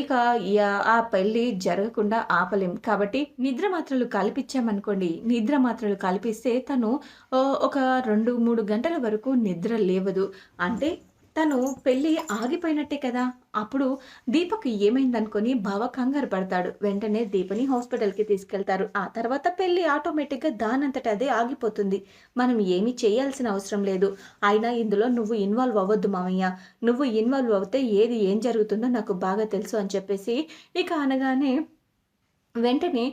ఇక ఆ పెళ్ళి జరగకుండా ఆపలేం. కాబట్టి నిద్ర మాత్రలు కల్పించామనుకోండి నిద్ర మాత్రలు కల్పిస్తే తను ఒక రెండు మూడు గంటల వరకు నిద్ర లేవదు. అంటే తను పెళ్ళి ఆగిపోయినట్టే కదా. అప్పుడు దీపక్ ఏమైందనుకొని బావ కంగారు పడతాడు. వెంటనే దీపని హాస్పిటల్కి తీసుకెళ్తారు. ఆ తర్వాత పెళ్ళి ఆటోమేటిక్గా దానంతట అదే ఆగిపోతుంది. మనం ఏమీ చేయాల్సిన అవసరం లేదు. అయినా ఇందులో నువ్వు ఇన్వాల్వ్ అవ్వద్దు మామయ్య. నువ్వు ఇన్వాల్వ్ అవుతే ఏది ఏం జరుగుతుందో నాకు బాగా తెలుసు అని చెప్పేసి ఇక అనగానే వెంటనే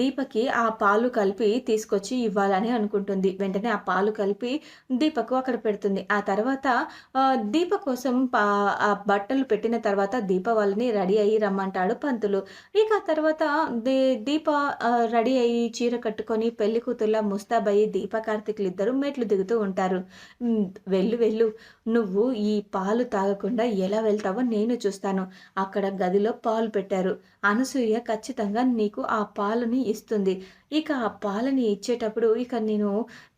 దీపకి ఆ పాలు కలిపి తీసుకొచ్చి ఇవ్వాలని అనుకుంటుంది. వెంటనే ఆ పాలు కలిపి దీపకు అక్కడ పెడుతుంది. ఆ తర్వాత దీప కోసం ఆ బట్టలు పెట్టిన తర్వాత దీప వాళ్ళని రెడీ అయ్యి రమ్మంటాడు పంతులు. ఇక తర్వాత దీప రెడీ అయ్యి చీర కట్టుకొని పెళ్ళి కూతుర్ల ముస్తాబయ్యి దీప కార్తీకులు ఇద్దరు మెట్లు దిగుతూ ఉంటారు. వెళ్ళు వెళ్ళు. నువ్వు ఈ పాలు తాగకుండా ఎలా వెళ్తావో నేను చూస్తాను. అక్కడ గదిలో పాలు పెట్టారు. అనసూయ ఖచ్చితంగా నీకు ఆ పాలని ఇస్తుంది. ఇక ఆ పాలని ఇచ్చేటప్పుడు ఇక నేను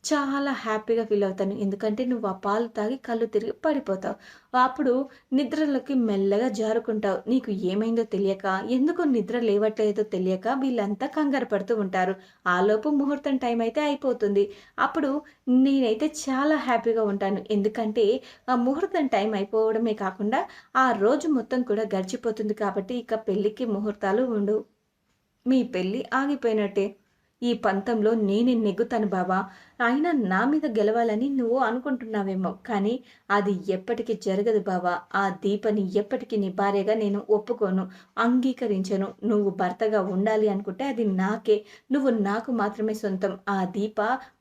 చాలా హ్యాపీగా ఫీల్ అవుతాను. ఎందుకంటే నువ్వు ఆ పాలు తాగి కళ్ళు తిరిగి పడిపోతావు. అప్పుడు నిద్రలోకి మెల్లగా జారుకుంటావు. నీకు ఏమైందో తెలియక ఎందుకు నిద్ర లేవట్లేదో తెలియక వీళ్ళంతా కంగారు పడుతూ ఉంటారు. ఆలోపు ముహూర్తం టైం అయితే అయిపోతుంది. అప్పుడు నేనైతే చాలా హ్యాపీగా ఉంటాను. ఎందుకంటే ఆ ముహూర్తం టైం అయిపోవడమే కాకుండా ఆ రోజు మొత్తం కూడా గడిచిపోతుంది కాబట్టి ఇక పెళ్ళికి ముహూర్తాలు ఉండవు మీ పెళ్ళి ఆగిపోయినట్టే. ఈ పంతంలో నేనే నెగ్గుతాను బాబా అయినా నా మీద గెలవాలని నువ్వు అనుకుంటున్నావేమో. కానీ అది ఎప్పటికీ జరగదు బావా. ఆ దీపని ఎప్పటికీ నీ భార్యగా నేను ఒప్పుకోను అంగీకరించను. నువ్వు భర్తగా ఉండాలి అనుకుంటే అది నాకే. నువ్వు నాకు మాత్రమే సొంతం. ఆ దీప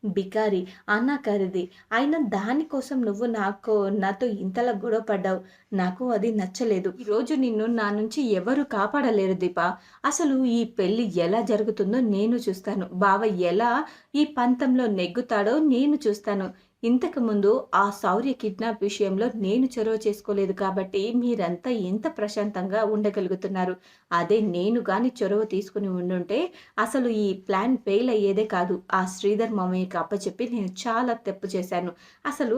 బికారి అన్నాకారిది. అయినా దానికోసం నువ్వు నాకు నాతో ఇంతలా గొడవ పడ్డావు. నాకు అది నచ్చలేదు. ఈరోజు నిన్ను నా నుంచి ఎవరు కాపాడలేరు దీప. అసలు ఈ పెళ్ళి ఎలా జరుగుతుందో నేను చూస్తాను. బావ ఎలా ఈ పంతంలో నెగ్గు నెగ్గుతాడో నేను చూస్తాను. ఇంతకుముందు ఆ శౌర్య కిడ్నాప్ విషయంలో నేను చొరవ చేసుకోలేదు కాబట్టి మీరంతా ఎంత ప్రశాంతంగా ఉండగలుగుతున్నారు. అదే నేను కానీ చొరవ తీసుకుని ఉండుంటే అసలు ఈ ప్లాన్ ఫెయిల్ అయ్యేదే కాదు. ఆ శ్రీధర్ మామయ్యకి అప్పచెప్పి నేను చాలా తప్పు చేశాను. అసలు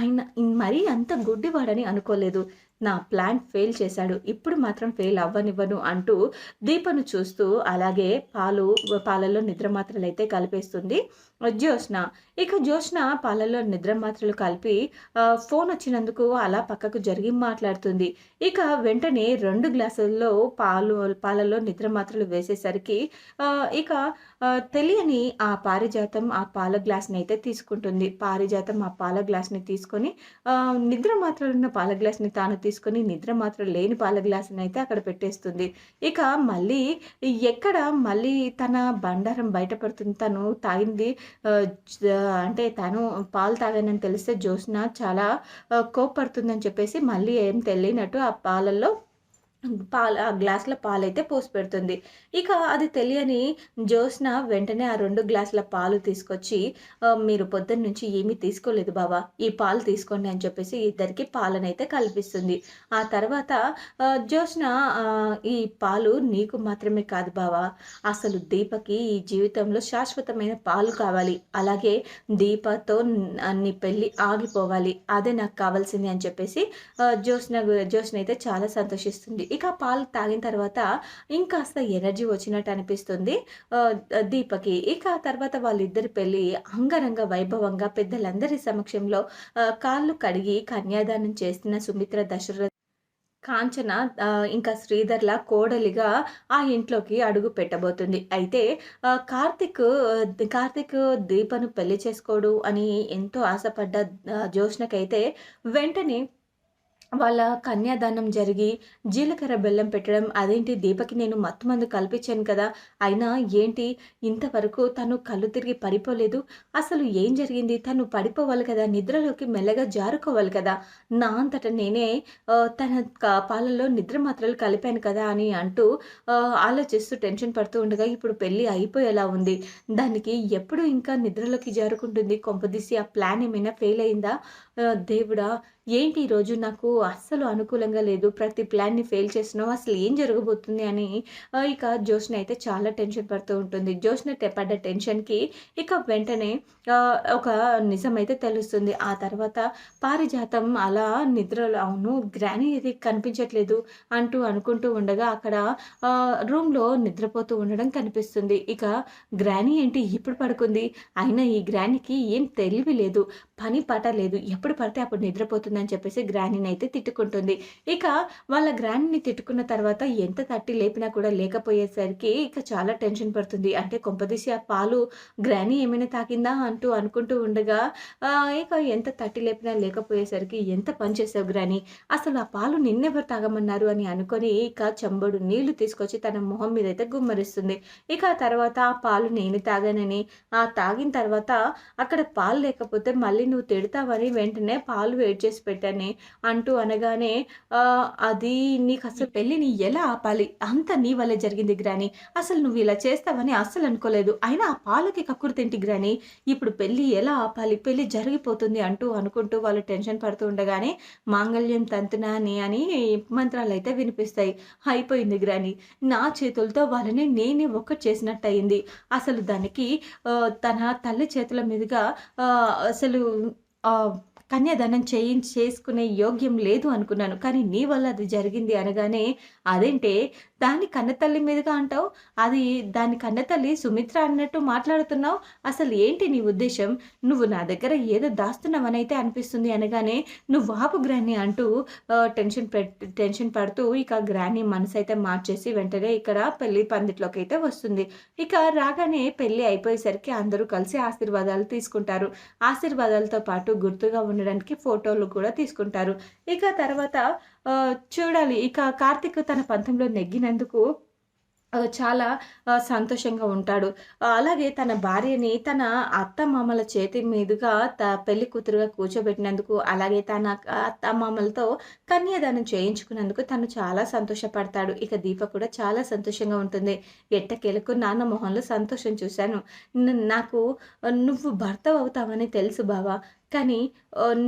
ఆయన మరీ అంత గుడ్డివాడని అనుకోలేదు. నా ప్లాన్ ఫెయిల్ చేశాడు. ఇప్పుడు మాత్రం ఫెయిల్ అవ్వనివ్వను అంటూ దీపను చూస్తూ అలాగే పాలు పాలలో నిద్ర మాత్రలు అయితే కలిపేస్తుంది. జ్యోష్ణ ఇక జ్యోష్ణ పాలలో నిద్ర మాత్రలు కలిపి ఫోన్ వచ్చినందుకు అలా పక్కకు జరిగి మాట్లాడుతుంది. ఇక వెంటనే రెండు గ్లాసుల్లో పాలు పాలలో నిద్ర మాత్రలు వేసేసరికి ఇక తెలియని ఆ పారిజాతం ఆ పాల గ్లాస్ని అయితే తీసుకుంటుంది. పారిజాతం ఆ పాల గ్లాస్ని తీసుకొని నిద్ర మాత్రలు ఉన్న పాల గ్లాస్ని తాను తీసుకొని నిద్ర మాత్రం లేని పాల గ్లాసుని అయితే అక్కడ పెట్టేస్తుంది. ఇక మళ్ళీ ఎక్కడ మళ్ళీ తన బండారం బయటపడుతుంది. తను తాగింది అంటే తను పాలు తాగానని తెలిస్తే జ్యోత్స్న చాలా కోప్పడుతుందని చెప్పేసి మళ్ళీ ఏం తెలియనట్టు ఆ పాలల్లో పాలు ఆ గ్లాసుల పాలైతే పోసి పెడుతుంది. ఇక అది తెలియని జ్యోత్స్న వెంటనే ఆ రెండు గ్లాసుల పాలు తీసుకొచ్చి మీరు పొద్దున్న నుంచి ఏమీ తీసుకోలేదు బాబా ఈ పాలు తీసుకోండి అని చెప్పేసి ఇద్దరికి పాలనైతే కల్పిస్తుంది. ఆ తర్వాత జ్యోత్స్న ఈ పాలు నీకు మాత్రమే కాదు బావా అసలు దీపకి ఈ జీవితంలో శాశ్వతమైన పాలు కావాలి. అలాగే దీపతో నీ పెళ్ళి ఆగిపోవాలి. అదే నాకు కావాల్సింది అని చెప్పేసి జ్యోత్స్న జ్యోత్స్న అయితే చాలా సంతోషిస్తుంది. ఇక పాలు తాగిన తర్వాత ఇంకాస్త ఎనర్జీ వచ్చినట్టు అనిపిస్తుంది. దీపకి. ఇక తర్వాత వాళ్ళిద్దరి పెళ్ళి అంగరంగ వైభవంగా పెద్దలందరి సమక్షంలో కాళ్ళు కడిగి కన్యాదానం చేస్తున్న సుమిత్ర దశరథ కాంచన ఇంకా శ్రీధర్ల కోడలిగా ఆ ఇంట్లోకి అడుగు పెట్టబోతుంది. అయితే కార్తిక్ కార్తిక్ దీపను పెళ్ళి చేసుకోడు అని ఎంతో ఆశపడ్డ జోష్నకైతే వెంటనే వాళ్ళ కన్యాదానం జరిగి జీలకర్ర బెల్లం పెట్టడం అదేంటి దీపకి నేను మత్తు మందు కల్పించాను కదా అయినా ఏంటి ఇంతవరకు తను కళ్ళు తిరిగి పడిపోలేదు? అసలు ఏం జరిగింది? తను పడిపోవాలి కదా నిద్రలోకి మెల్లగా జారుకోవాలి కదా. నా అంతట నేనే తన పాలల్లో నిద్ర మాత్రలు కలిపాను కదా అని అంటూ ఆలోచిస్తూ టెన్షన్ పడుతూ ఉండగా ఇప్పుడు పెళ్ళి అయిపోయేలా ఉంది. దానికి ఎప్పుడు ఇంకా నిద్రలోకి జారుకుంటుంది? కొంపదీసి ఆ ప్లాన్ ఏమైనా ఫెయిల్ అయిందా? దేవుడా ఏంటి ఈరోజు నాకు అస్సలు అనుకూలంగా లేదు. ప్రతి ప్లాన్‌ని ఫెయిల్ చేసినావు అసలు ఏం జరగబోతుంది అని ఇక జ్యోత్స్న అయితే చాలా టెన్షన్ పడుతూ ఉంటుంది. జ్యోత్స్న పడ్డ టెన్షన్‌కి ఇక వెంటనే ఒక నిజం అయితే తెలుస్తుంది. ఆ తర్వాత పారిజాతం అలా నిద్రలో అవును గ్రానీ ఇది కనిపించట్లేదు అంటూ అనుకుంటూ ఉండగా అక్కడ రూమ్‌లో నిద్రపోతూ ఉండడం కనిపిస్తుంది. ఇక గ్రానీ ఏంటి ఇప్పుడు పడుకుంది. అయినా ఈ గ్రానీకి ఏం తెలివి లేదు. పని పాట లేదు. ఎప్పుడు పడితే అప్పుడు నిద్రపోతుందని చెప్పేసి గ్రానీనైతే తిట్టుకుంటుంది. ఇక వాళ్ళ గ్రానీని తిట్టుకున్న తర్వాత ఎంత తట్టి లేపినా కూడా లేకపోయేసరికి ఇక చాలా టెన్షన్ పడుతుంది. అంటే కొంపదీసి ఆ పాలు గ్రానీ ఏమైనా తాకిందా అంటూ అనుకుంటూ ఉండగా ఇక ఎంత తట్టి లేపినా లేకపోయేసరికి ఎంత పని చేసావు గ్రానీ. అసలు ఆ పాలు నిన్నెవరు తాగమన్నారు అని అనుకొని ఇక చెంబడు నీళ్ళు తీసుకొచ్చి తన మొహం మీద అయితే గుమ్మరిస్తుంది. ఇక తర్వాత ఆ పాలు నేను తాగానని, ఆ తాగిన తర్వాత అక్కడ పాలు లేకపోతే మళ్ళీ నువ్వు తిడతావని వెంటనే పాలు వేడి చేసి పెట్టని అంటూ అనగానే అది నీకు అసలు పెళ్ళిని ఎలా ఆపాలి? అంతా నీ వల్లే జరిగింది గ్రాని అసలు నువ్వు ఇలా చేస్తావని అస్సలు అనుకోలేదు. అయినా ఆ పాలకి కక్కుర్తేంటి గ్రాని ఇప్పుడు పెళ్ళి ఎలా ఆపాలి? పెళ్ళి జరిగిపోతుంది అంటూ అనుకుంటూ వాళ్ళు టెన్షన్ పడుతూ ఉండగానే మాంగళ్యం తంతునాని అని మంత్రాలైతే వినిపిస్తాయి. అయిపోయింది గ్రాని నా చేతులతో వాళ్ళని నేనే ఒక్కటి చేసినట్టయింది. అసలు దానికి తన తల్లి చేతుల మీదుగా అసలు కన్యాదానం చేయించి చేసుకునే యోగ్యం లేదు అనుకున్నాను. కానీ నీ వల్ల అది జరిగింది అనగానే అదేంటే దాని కన్నతల్లి మీదుగా అంటావు? అది దాని కన్నతల్లి సుమిత్ర అన్నట్టు మాట్లాడుతున్నావు. అసలు ఏంటి నీ ఉద్దేశం నువ్వు నా దగ్గర ఏదో దాస్తున్నావనైతే అనిపిస్తుంది అనగానే నువ్వు ఆపు గ్రాని అంటూ టెన్షన్ టెన్షన్ పడుతూ ఇక గ్రాణి మనసు అయితే మార్చేసి వెంటనే ఇక్కడ పెళ్ళి అయితే వస్తుంది. ఇక రాగానే పెళ్ళి అయిపోయేసరికి అందరూ కలిసి ఆశీర్వాదాలు తీసుకుంటారు. ఆశీర్వాదాలతో పాటు గుర్తుగా ఉండడానికి ఫోటోలు కూడా తీసుకుంటారు. ఇక తర్వాత చూడాలి ఇక కార్తీక్ తన పంతంలో నెగ్గినందుకు చాలా సంతోషంగా ఉంటాడు. అలాగే తన భార్యని తన అత్త మామల చేతి మీదుగా త పెళ్ళి కూతురుగా కూర్చోబెట్టినందుకు, అలాగే తన అత్త మామలతో కన్యాదానం చేయించుకున్నందుకు తను చాలా సంతోషపడతాడు. ఇక దీప కూడా చాలా సంతోషంగా ఉంటుంది. ఎట్టకేలకు నాన్న మొహంలో సంతోషం చూశాను. నాకు నువ్వు భర్త అవుతావని తెలుసు బావ. కానీ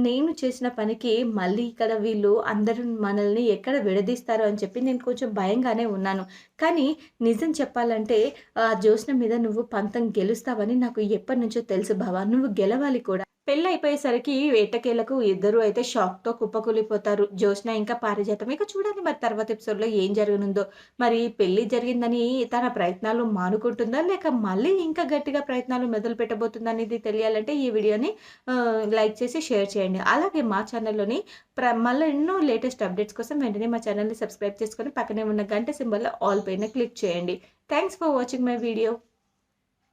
నేను చేసిన పనికి మళ్ళీ ఇక్కడ వీళ్ళు అందరూ మనల్ని ఎక్కడ విడదీస్తారో అని చెప్పి నేను కొంచెం భయంగానే ఉన్నాను. కానీ నిజం చెప్పాలంటే ఆ జ్యోత్స్న మీద నువ్వు పంతం గెలుస్తావని నాకు ఎప్పటి నుంచో తెలుసు బావా నువ్వు గెలవాలి కూడా. పెళ్ళైపోయేసరికి వేటకేలకు ఇద్దరు అయితే షాక్‌తో కుప్పకూలిపోతారు. జోష్న ఇంకా పారిజాతం. ఇక చూడాలి మరి తర్వాత ఎపిసోడ్‌లో ఏం జరగనుందో. మరి పెళ్ళి జరిగిందని తన ప్రయత్నాలు మానుకుంటుందా? లేక మళ్ళీ ఇంకా గట్టిగా ప్రయత్నాలు మొదలు పెట్టబోతుందా అనేది తెలియాలంటే ఈ వీడియోని లైక్ చేసి షేర్ చేయండి. అలాగే మా ఛానల్‌లోని ప్ర మళ్ళీ ఎన్నో లేటెస్ట్ అప్డేట్స్ కోసం వెంటనే మా ఛానల్‌ని సబ్స్క్రైబ్ చేసుకొని పక్కనే ఉన్న గంట సింబల్‌లో ఆల్ పైన క్లిక్ చేయండి. Thanks for watching my video.